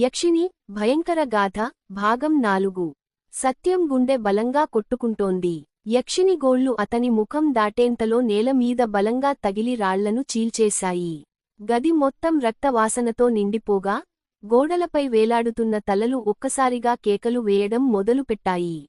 యక్షిని భయంకర గాథ భాగం నాలుగు. సత్యం గుండె బలంగా కొట్టుకుంటోంది. యక్షిని గోళ్ళు అతని ముఖం దాటేంతలో నేలమీద బలంగా తగిలి రాళ్ళను చీల్చేశాయి. గది మొత్తం రక్తవాసనతో నిండిపోగా గోడలపై వేలాడుతున్న తలలు ఒక్కసారిగా కేకలు వేయడం మొదలుపెట్టాయి.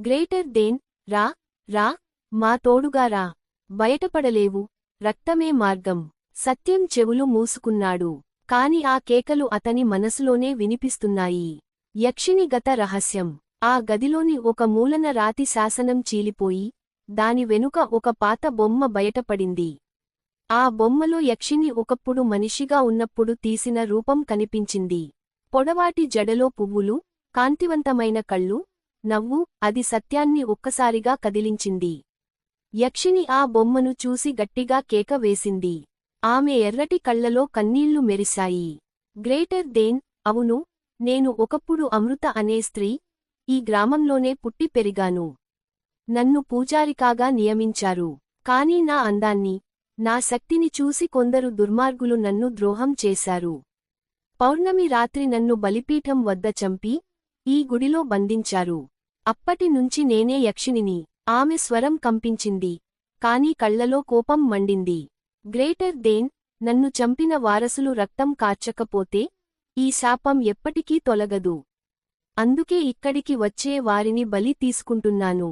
గ్రేటర్ దేన్ రా రా మా తోడుగా రా. బయటపడలేవు రక్తమే మార్గం. సత్యం చెవులు మూసుకున్నాడు. కాని ఆ కేకలు అతని మనసులోనే వినిపిస్తున్నాయి. యక్షిని గత రహస్యం. ఆ గదిలోని ఒక మూలన రాతి శాసనం చీలిపోయి దాని వెనుక ఒక పాత బొమ్మ బయటపడింది. ఆ బొమ్మలో యక్షిని ఒకప్పుడు మనిషిగా ఉన్నప్పుడు తీసిన రూపం కనిపించింది. పొడవాటి జడలో పువ్వులు కాంతివంతమైన కళ్ళు నవ్వు అది సత్యాన్ని ఒక్కసారిగా కదిలించింది. యక్షిని ఆ బొమ్మను చూసి గట్టిగా కేక వేసింది. ఆమె ఎర్రటి కళ్ళలో కన్నీళ్ళు మెరిశాయి. గ్రేటర్ దేన్ అవును నేను ఒకప్పుడు అమృత అనే స్త్రీ ఈ గ్రామంలోనే పుట్టి పెరిగాను. నన్ను పూజారికాగా నియమించారు. కాని నా అందాన్ని నా శక్తిని చూసి కొందరు దుర్మార్గులు నన్ను ద్రోహం చేశారు. పౌర్ణమి రాత్రి నన్ను బలిపీఠం వద్ద చంపి ఈ గుడిలో బంధించారు. అప్పటి నుంచి నేనే యక్షినిని ఆమె స్వరం కంపించింది కాని కళ్ళలో కోపం మండింది. గ్రేటర్ దేన్ నన్ను చంపిన వారసులు రక్తం కార్చకపోతే ఈ శాపం ఎప్పటికీ తొలగదు. అందుకే ఇక్కడికి వచ్చే వారిని బలి తీసుకుంటున్నాను.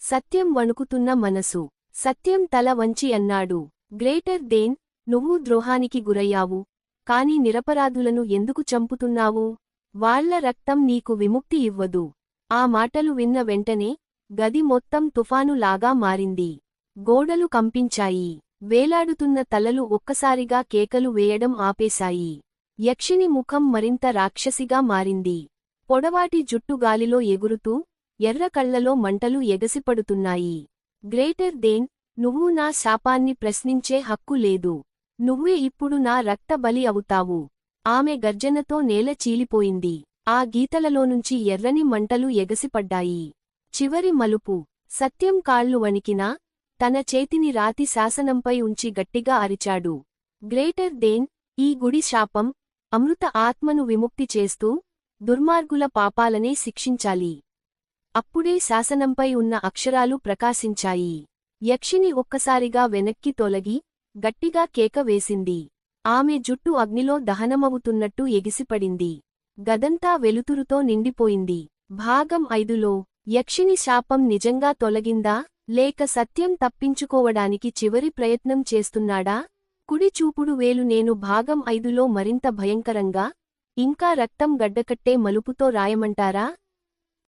సత్యం వణుకుతున్న మనసు. సత్యం తల వంచి అన్నాడు. గ్రేటర్ దేన్ నువ్వు ద్రోహానికి గురయ్యావు. కాని నిరపరాధులను ఎందుకు చంపుతున్నావు? వాళ్ళ రక్తం నీకు విముక్తి ఇవ్వదు. ఆ మాటలు విన్న వెంటనే గది మొత్తం తుఫానులాగా మారింది. గోడలు కంపించాయి. వేలాడుతున్న తలలు ఒక్కసారిగా కేకలు వేయడం ఆపేశాయి. యక్షిని ముఖం మరింత రాక్షసిగా మారింది. పొడవాటి జుట్టు గాలిలో ఎగురుతూ ఎర్ర కళ్ళలో మంటలు ఎగసిపడుతున్నాయి. గ్రేటర్ దేన్ నువ్వు నా శాపాన్ని ప్రశ్నించే హక్కు లేదు. నువ్వే ఇప్పుడు నా రక్త బలి అవుతావు. ఆమె గర్జనతో నేల చీలిపోయింది. ఆ గీతలలోనుంచి ఎర్రని మంటలు ఎగసిపడ్డాయి. చివరి మలుపు సత్యం కాళ్ళు వణికినా తన చేతిని రాతి శాసనంపై ఉంచి గట్టిగా అరిచాడు. గ్రేటర్ దేన్ ఈ గుడి శాపం అమృత ఆత్మను విముక్తి చేస్తూ దుర్మార్గుల పాపాలనే శిక్షించాలి. అప్పుడే శాసనంపై ఉన్న అక్షరాలు ప్రకాశించాయి. యక్షిని ఒక్కసారిగా వెనక్కి తొలగి గట్టిగా కేక వేసింది. ఆమె జుట్టు అగ్నిలో దహనమవుతున్నట్టు ఎగిసిపడింది. గదంతా వెలుతురుతో నిండిపోయింది. భాగం ఐదులో యక్షిని శాపం నిజంగా తొలగిందా? లేక సత్యం తప్పించుకోవడానికి చివరి ప్రయత్నం చేస్తున్నాడా? కుడి చూపుడు వేలు నేను భాగం ఐదులో మరింత భయంకరంగా ఇంకా రక్తం గడ్డకట్టే మలుపుతో రాయమంటారా?